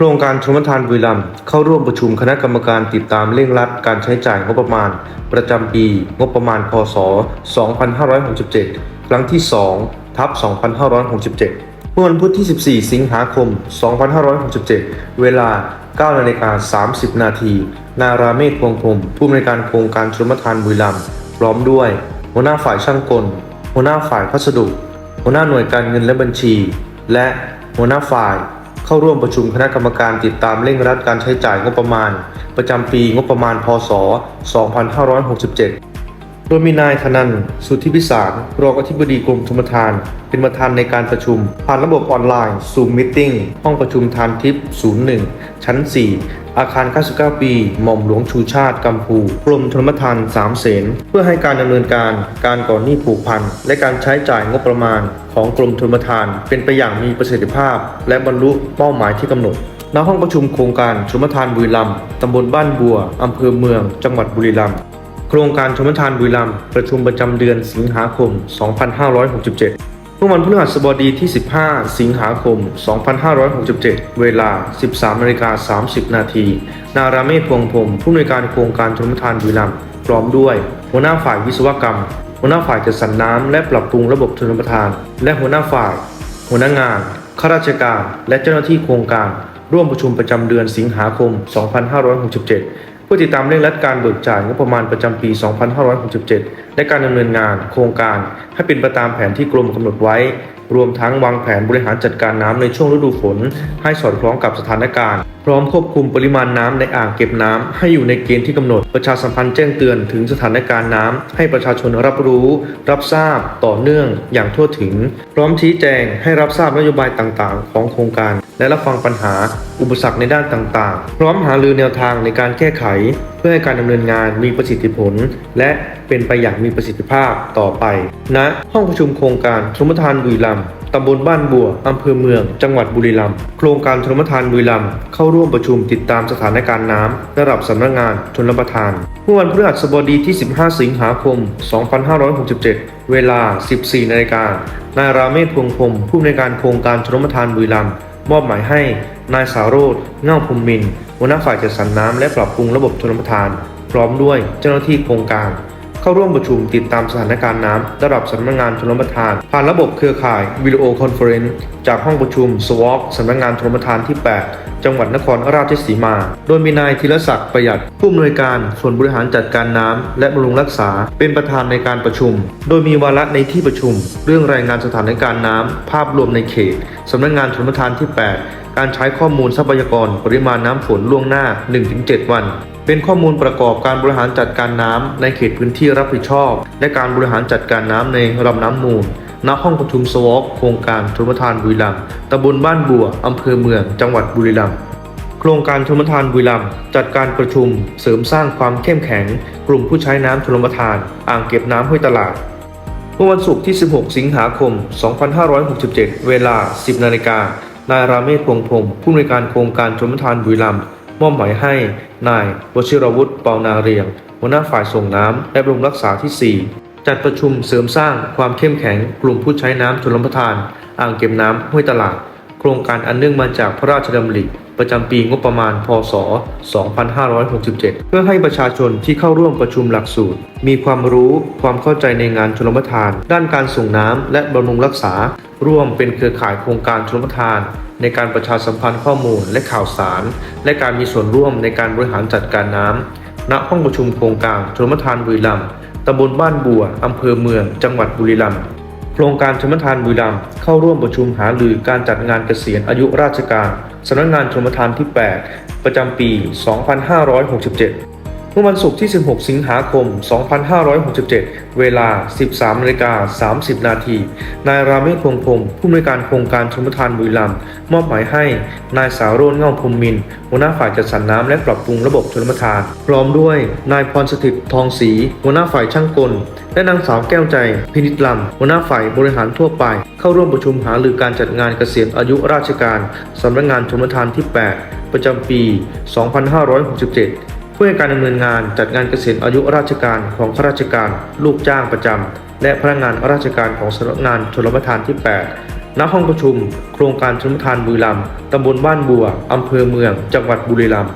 โครงการชมทานบุรีรัมย์เข้าร่วมประชุมคณะกรรมการติดตามเร่งรัดการใช้จ่ายงบประมาณ ประจำปี งบประมาณ พศ 2567 ครั้งที่ 2 ทับ 2567 เมื่อวันพุธที่ 14 สิงหาคม 2567 เวลา 9 นาฬิกา 30 นาที นาราเมศพวงพรมผู้อำนวยการโครงการชลปรทานบุรีรัมย์พร้อมด้วย หัวหน้าฝ่ายช่างกล หัวหน้าฝ่ายพัสดุ หัวหน้าหน่วยการเงินและบัญชี และหัวหน้าฝ่าย เข้าร่วมประชุมคณะกรรมการติดตามเร่งรัดการใช้จ่ายงบประมาณ ประจำปีงบประมาณพศ 2567 โดยมีนายธนันสุทธิพิสารรองอธิบดีกรมธรรมทาน เป็นประธานในการประชุม ผ่านระบบออนไลน์ Zoom Meeting ห้องประชุมทานทิพย์01 ชั้น 4 อาคาร 99 ปี หม่อมหลวงชูชาติกัมพูกรมธรรมทานสามเสน เพื่อให้การดำเนินการ การก่อนหนี้ผูกพัน และการใช้จ่ายงบประมาณ ของกรมธรรมทาน เป็นไปอย่างมีประสิทธิภาพ และบรรลุเป้าหมายที่กำหนดณห้องประชุมโครงการชมทานบุรีรัมย์ตำบลบ้านบัว อำเภอเมือง จังหวัดบุรีรัมย์ โครงการชมทานบุรีรัมย์ประชุมประจำเดือนสิงหาคม 2567 เมื่อวันพฤหัสบดีที่ 15 สิงหาคม 2567 เวลา 13นาฬิกา30 นาที นาราเมศพวงพรมผู้อำนวยการโครงการชมทานบุรีรัมย์พร้อมด้วย หัวหน้าฝ่ายวิศวกรรม หัวหน้าฝ่ายจัดสรรน้ำและปรับปรุงระบบชนประทาน และหัวหน้าฝ่าย หัวหน้างาน ข้าราชการ และเจ้าหน้าที่โครงการ ร่วมประชุมประจำเดือนสิงหาคม 2567 พื่อติดตามเร่งรัดการเบิกจ่ายงบประมาณประจำปี 2567 และการดำเนินงานโครงการให้เป็นไปตามแผนที่กรมกำหนดไว้ รวมทั้งวางแผนบริหารจัดการน้ำในช่วงฤดูฝน ให้สอดคล้องกับสถานการณ์ พร้อมควบคุมปริมาณน้ำในอ่างเก็บน้ำให้อยู่ในเกณฑ์ที่กำหนดประชาสัมพันธ์แจ้งเตือนถึงสถานการณ์น้ำให้ประชาชนรับรู้ รับทราบต่อเนื่องอย่างทั่วถึง พร้อมชี้แจงให้รับทราบนโยบายต่างๆ ของโครงการ และรับฟังปัญหา อุปสรรคในด้านต่างๆ พร้อมหารือแนวทางในการแก้ไข เพื่อให้การดำเนินงานมีประสิทธิผล และ เป็นไปอย่างมีประสิทธิภาพต่อไปณห้องประชุมโครงการชมทานบุรีรัมย์ตำบลบ้านบัว อำเภอเมือง จังหวัดบุรีรัมย์ โครงการชนประทานบุรีรัมย์เข้าร่วมประชุมติดตามสถานการณ์น้ำระดับสำนักงานชนรับประทาน เมื่อวันพฤหัสบดีที่ 15 สิงหาคม 2567 เวลา 14 นาฬิกา นายราเมศพวงพรมผู้อำนวยการโครงการชนประทานบุรีรัมย์มอบหมายให้นายสาโรธเง่าพรมมินหัวหน้าฝ่ายจัดสรรน้ำและปรับปรุงระบบชนประทาน พร้อมด้วยเจ้าหน้าที่โครงการ เข้าร่วมประชุมติดตามสถานการณ์น้ำระดับสำนักงานชลประทาน ผ่านระบบเครือข่ายวิดีโอคอนเฟอเรนซ์จากห้องประชุมสวอปสำนักงานชลประทานที่ 8 จังหวัดนครราชสีมา โดยมีนายธีรศักดิ์ประหยัด ผู้อำนวยการส่วนบริหารจัดการน้ำและบำรุงรักษาเป็นประธานในการประชุม โดยมีวาระในที่ประชุม เรื่องรายงานสถานการณ์น้ำภาพรวมในเขตสำนักงานชลประทานที่ 8 การใช้ข้อมูลทรัพยากรปริมาณน้ำฝนล่วงหน้า 1-7 วัน เป็นข้อมูลประกอบการบริหารจัดการน้ำในเขตพื้นที่รับผิดชอบ และการบริหารจัดการน้ำในลำน้ำมูลณห้องประชุมสวอปโครงการชลประทานบุรีรัมย์ตำบลบ้านบัวอำเภอเมือง จังหวัดบุรีรัมย์โครงการชลประทานบุรีรัมย์จัดการประชุมเสริมสร้างความเข้มแข็ง กลุ่มผู้ใช้น้ำชลประทาน อ่างเก็บน้ำห้วยตลาด เมื่อวันศุกร์ที่ 16 สิงหาคม 2567 เวลา 10 นาฬิกานายราเมศพงพรหมผู้อำนวยการโครงการชลประทานบุรีรัมย์ มอบหมายให้นาย วชิรวุฒิเปานาเรียง หัวหน้าฝ่ายส่งน้ำและบำรุงรักษาที่ 4 จัดประชุมเสริมสร้างความเข้มแข็งกลุ่มผู้ใช้น้ำชลประทาน อ่างเก็บน้ำห้วยตลาด โครงการอันเนื่องมาจากพระราชดำริประจำปีงบประมาณ พศ 2567 เพื่อให้ประชาชนที่เข้าร่วมประชุมหลักสูตร มีความรู้ความเข้าใจในงานชลประทาน ด้านการส่งน้ำและบำรุงรักษา ร่วมเป็นเครือข่ายโครงการชลประทาน ในการประชาสัมพันธ์ข้อมูลและข่าวสาร และการมีส่วนร่วมในการบริหารจัดการน้ำณห้องประชุมโครงการชลประทานบุรีรัมย์ตำบลบ้านบัวอำเภอเมือง จังหวัดบุรีรัมย์โครงการชมทานบุรีรัมย์เข้าร่วมประชุมหารือการจัดงานเกษียณอายุราชการสำนักงานชมทานที่ 8 ประจำปี 2567 มื่อวันศุกร์ที่ 16 สิงหาคม 2567 เวลา 13นาฬิกา30 นาที นายราเมศพงพงศ์ผู้อำนวยการโครงการชมทานบุรีรัมย์มอบหมายให้ นายสาวโรจน์เง่าพรมมินหัวหน้าฝ่ายจัดสรรน้ำและปรับปรุงระบบชลประทาน พร้อมด้วย นายพรสถิตทองศรีหัวหน้าฝ่ายช่างกล และนางสาวแก้วใจ พินิจลำหัวหน้าฝ่ายบริหารทั่วไป เข้าร่วมประชุมหารือการจัดงานเกษียณอายุราชการสำนักงานชมทานที่ 8 ประจำปี 2567 พื่อให้การดำเนินงานจัดงานเกษียณอายุราชการของข้าราชการ ลูกจ้างประจำ และพนักงานราชการของสำนักงานชลประทานที่ 8 ณ ห้องประชุม โครงการชนประทานบุรีรัมย์ตำบลบ้านบัว อำเภอเมือง จังหวัดบุรีรัมย์